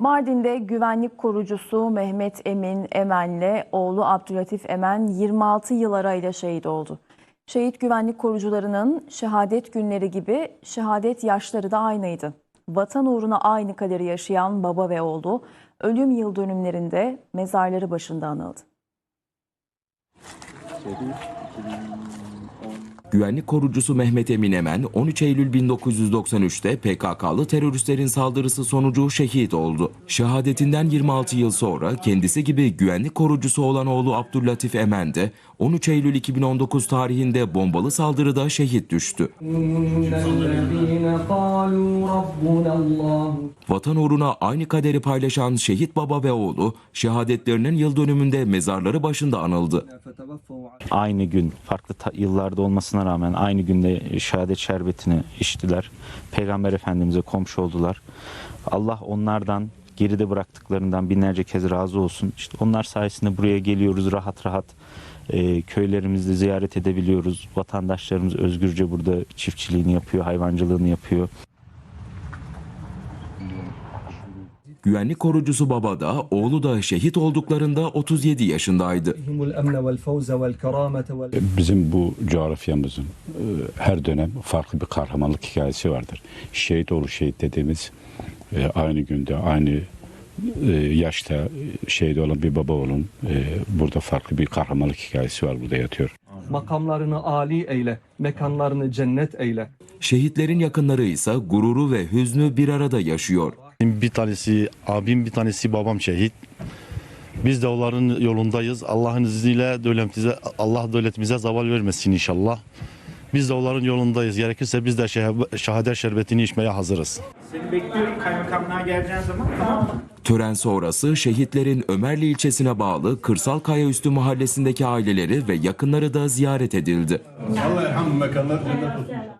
Mardin'de güvenlik korucusu Mehmet Emin Emen'le oğlu Abdülatif Emen 26 yıl arayla şehit oldu. Şehit güvenlik korucularının şehadet günleri gibi şehadet yaşları da aynıydı. Vatan uğruna aynı kaderi yaşayan baba ve oğlu ölüm yıl dönümlerinde mezarları başında anıldı. Güvenlik korucusu Mehmet Emin Emen 13 Eylül 1993'te PKK'lı teröristlerin saldırısı sonucu şehit oldu. Şehadetinden 26 yıl sonra kendisi gibi güvenlik korucusu olan oğlu Abdüllatif Emen de 13 Eylül 2019 tarihinde bombalı saldırıda şehit düştü. Vatan uğruna aynı kaderi paylaşan şehit baba ve oğlu şehadetlerinin yıl dönümünde mezarları başında anıldı. Aynı gün farklı yıllarda olmasına rağmen aynı günde şehadet şerbetini içtiler. Peygamber Efendimiz'e komşu oldular. Allah onlardan geride bıraktıklarından binlerce kez razı olsun. İşte onlar sayesinde buraya geliyoruz rahat rahat. E, köylerimizde ziyaret edebiliyoruz. Vatandaşlarımız özgürce burada çiftçiliğini yapıyor, hayvancılığını yapıyor. Güvenlik korucusu baba da oğlu da şehit olduklarında 37 yaşındaydı. E, bizim bu coğrafyamızın e, her dönem farklı bir kahramanlık hikayesi vardır. Şehit oğlu şehit dediğimiz e, aynı günde aynı yaşta şehit olan bir baba olun. Burada farklı bir kahramanlık hikayesi var burada yatıyor. Makamlarını âli eyle, mekanlarını cennet eyle. Şehitlerin yakınları ise gururu ve hüznü bir arada yaşıyor. Bir tanesi abim, bir tanesi babam şehit. Biz de onların yolundayız. Allah'ın izniyle devletimize, Allah devletimize zaval vermesin inşallah. Biz de onların yolundayız. Gerekirse biz de şeh- şehadet şerbetini içmeye hazırız. Seni bekliyorum kaymakamlığa geleceğin zaman tamam mı? Tören sonrası şehitlerin Ömerli ilçesine bağlı Kırsal Kayaüstü mahallesindeki aileleri ve yakınları da ziyaret edildi. Allah